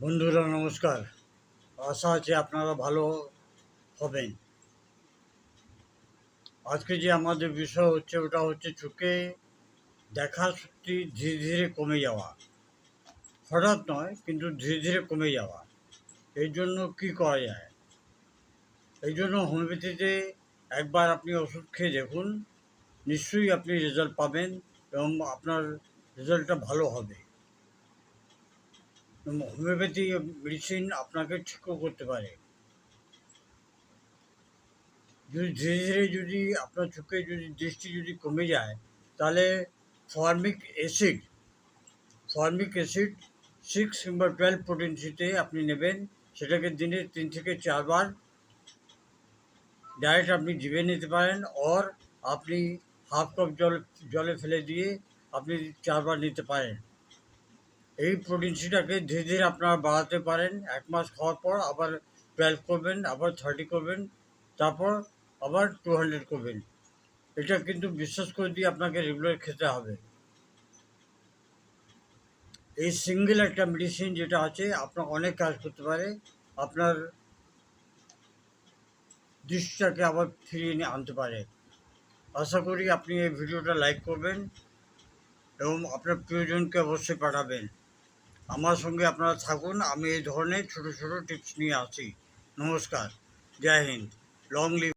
বন্ধুরা, নমস্কার। আশা আছে আপনারা ভালো হবেন। আজকে যে আমাদের বিষয় হচ্ছে, ওটা হচ্ছে চোখে দেখা শক্তি ধীরে ধীরে কমে যাওয়া। হঠাৎ নয়, কিন্তু ধীরে ধীরে কমে যাওয়া। এই জন্য কী করা যায়? এই জন্য হোমিওপ্যাথিতে একবার আপনি ওষুধ খেয়ে দেখুন, নিশ্চয়ই আপনি রেজাল্ট পাবেন এবং আপনার রেজাল্টটা ভালো হবে। হোমিওপ্যাথি মেডিসিন আপনাকে ঠিকও করতে পারে যদি ধীরে ধীরে যদি আপনার চোখে যদি দৃষ্টি যদি কমে যায় তাহলে formic acid formic acid six কিংবা টুয়েলভ পোটেন্সিতে আপনি নেবেন সেটাকে দিনে তিন থেকে চারবার ডাইরেক্ট আপনি জিভে নিতে পারেন অর আপনি হাফ কাপ জল জলে ফেলে দিয়ে আপনি চারবার নিতে পারেন এই প্রোটিনসিটাকে ধীরে ধীরে আপনারা বাড়াতে পারেন। এক মাস খাওয়ার পর আবার টুয়েলভ করবেন, আবার থার্টি করবেন, তারপর আবার টু হান্ড্রেড করবেন। এটা কিন্তু বিশ্বাস করে দিয়ে আপনাকে রেগুলার খেতে হবে। এই সিঙ্গেল একটা মেডিসিন যেটা আছে, আপনার অনেক কাজ করতে পারে। আপনার দৃষ্টিটাকে আবার ফিরিয়ে নিয়ে আনতে পারে। আশা করি আপনি এই ভিডিওটা লাইক করবেন এবং আপনার প্রিয়জনকে অবশ্যই পাঠাবেন। আমার সঙ্গে আপনারা থাকুন, আমি এই ধরনের ছোট ছোট টিপস নিয়ে আসি। নমস্কার, জয় হিন্দ লং লিভ